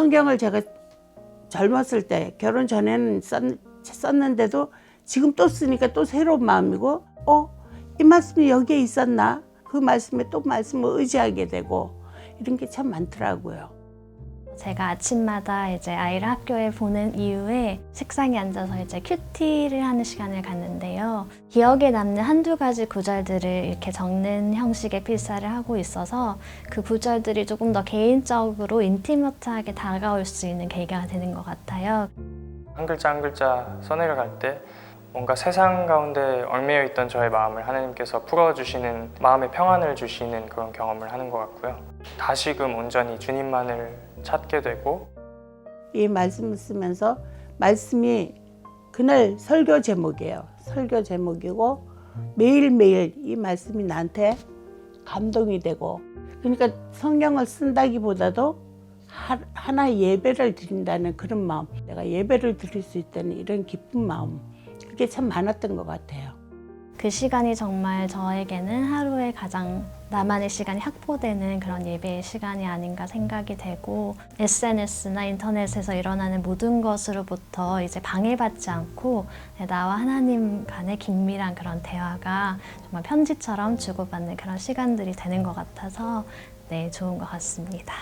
성경을 제가 젊었을 때 결혼 전에는 썼, 썼는데도 지금 또 쓰니까 또 새로운 마음이고 어? 이 말씀이 여기에 있었나? 그 말씀에 또 말씀을 의지하게 되고 이런 게 참 많더라고요. 제가 아침마다 이제 아이를 학교에 보낸 이후에 책상에 앉아서 이제 큐티를 하는 시간을 갖는데요. 기억에 남는 한두 가지 구절들을 이렇게 적는 형식의 필사를 하고 있어서 그 구절들이 조금 더 개인적으로 인티머트하게 다가올 수 있는 계기가 되는 것 같아요. 한 글자 한 글자 써내려갈 때 뭔가 세상 가운데 얽매여 있던 저의 마음을 하나님께서 풀어주시는 마음의 평안을 주시는 그런 경험을 하는 것 같고요. 다시금 온전히 주님만을 찾게 되고 이 말씀을 쓰면서 말씀이 그날 설교 제목이에요. 설교 제목이고 매일매일 이 말씀이 나한테 감동이 되고 그러니까 성경을 쓴다기보다도 하, 하나 예배를 드린다는 그런 마음 내가 예배를 드릴 수 있다는 이런 기쁜 마음 그게 참 많았던 것 같아요. 그 시간이 정말 저에게는 하루에 가장 나만의 시간이 확보되는 그런 예배의 시간이 아닌가 생각이 되고 SNS나 인터넷에서 일어나는 모든 것으로부터 이제 방해받지 않고 나와 하나님 간의 긴밀한 그런 대화가 정말 편지처럼 주고받는 그런 시간들이 되는 것 같아서 네 좋은 것 같습니다.